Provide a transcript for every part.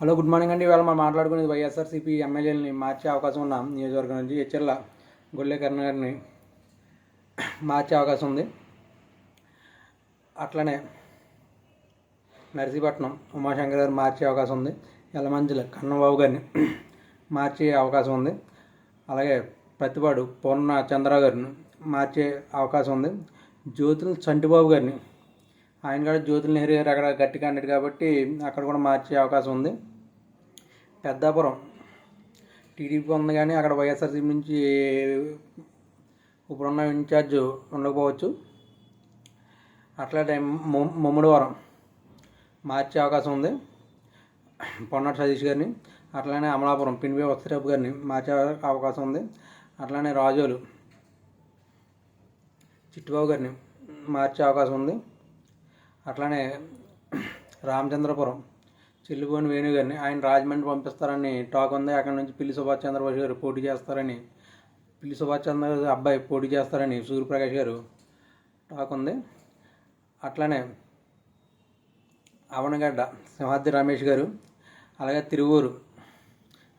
Hello good morning అండి. ఇవాళ మనం మాట్లాడుకునేది వైఎస్ఆర్సీపీ ఎమ్మెల్యేలని మార్చే అవకాశం ఉన్న నియోజకవర్గం నుంచి హెచ్ఎల్ల గొల్లెకరణ గారిని మార్చే అవకాశం ఉంది. అట్లనే నర్సీపట్నం ఉమాశంకర్ గారు మార్చే అవకాశం ఉంది. యలమంచిల కన్నబాబు గారిని మార్చే అవకాశం ఉంది. అలాగే ప్రతిపాడు పూర్ణ చంద్రరావు గారిని మార్చే అవకాశం ఉంది. జ్యోతుల చంటిబాబు గారిని ఆయన కూడా జ్యోతుల నెహ్రూ గారు అక్కడ గట్టి క్యాండిడేట్ కాబట్టి అక్కడ కూడా మార్చే అవకాశం ఉంది. పెద్దాపురం. టీడీపీ ఉంది కానీ అక్కడ వైఎస్ఆర్సీపీ నుంచి ఇప్పుడున్న ఇన్ఛార్జ్ ఉండకపోవచ్చు. అట్లా టైం ముమ్మడివరం మార్చే అవకాశం ఉంది. పొన్నాటి సతీష్ గారిని అట్లానే అమలాపురం పిన్వే వత్సరాపు గారిని మార్చే అవకాశం ఉంది. అట్లానే రాజోలు చిట్టుబాబు గారిని మార్చే అవకాశం ఉంది. అట్లానే రామచంద్రపురం చెల్లిపోయిన వేణు గారిని ఆయన రాజమండ్రి పంపిస్తారని టాక్ ఉంది. అక్కడ నుంచి పిల్లి సుభాష్ చంద్రబోస్ గారు పోటీ చేస్తారని పిల్లి సుభాష్ చంద్ర అబ్బాయి పోటీ చేస్తారని సూర్యప్రకాష్ గారు టాక్ ఉంది. అట్లానే అవనగడ్డ సింహాద్రి రమేష్ గారు అలాగే తిరువూరు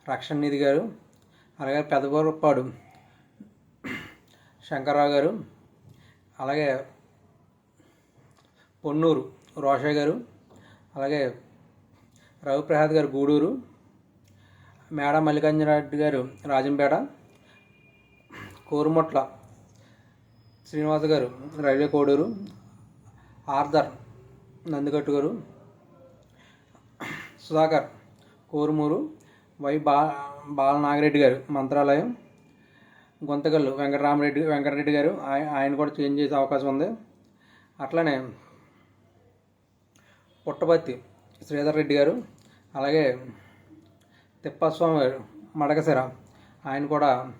రక్షణ నిధి గారు అలాగే పెదపూరపాడు శంకర్రావు గారు అలాగే పొన్నూరు రోషయ్య గారు అలాగే రవిప్రసాద్ గారు గూడూరు మేడ మల్లికార్జునరెడ్డి గారు రాజంపేట కోరుమొట్ల శ్రీనివాస్ గారు రైల్వే కోడూరు ఆర్దర్ నందిగట్టు గారు సుధాకర్ కోరుమూరు వై బా బాలనాగిరెడ్డి గారు మంత్రాలయం గుంతకల్లు వెంకటరామరెడ్డి వెంకటరెడ్డి గారు ఆయన కూడా చేంజ్ చేసే అవకాశం ఉంది. అట్లనే పుట్టపర్తి శ్రీధర్ రెడ్డి గారు అలాగే తిప్పస్వామి గారు మడకసిర ఆయన కూడా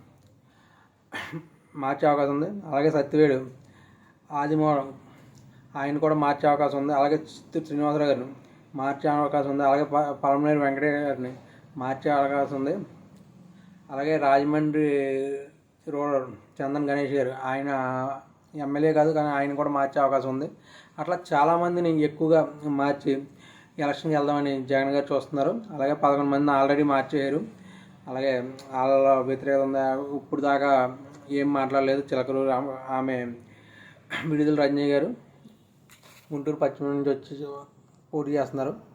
మార్చే అవకాశం ఉంది. అలాగే సత్యవేడు ఆదిమూలం ఆయన కూడా మార్చే అవకాశం ఉంది. అలాగే చిత్తూరు శ్రీనివాసరావు గారిని మార్చే అవకాశం ఉంది. అలాగే ప- పలమనేరు వెంకటయ్య గారిని మార్చే అవకాశం ఉంది. అలాగే రాజమండ్రి రూరల్ చందన్ గణేష్ గారు ఆయన ఎమ్మెల్యే కాదు కానీ ఆయన కూడా మార్చే అవకాశం ఉంది. అట్లా చాలామందిని ఎక్కువగా మార్చి ఎలక్షన్కి వెళ్దామని జగన్ గారు చూస్తున్నారు. అలాగే పదకొండు మంది ఆల్రెడీ మార్చేయారు అలాగే వాళ్ళ వ్యతిరేకత ఉంది? ఇప్పుడు దాకా ఏం మాట్లాడలేదు. చిలకలు ఆమె విడుదల రజనీ గారు. గుంటూరు పశ్చిమ నుంచి వచ్చి పోటీ చేస్తున్నారు.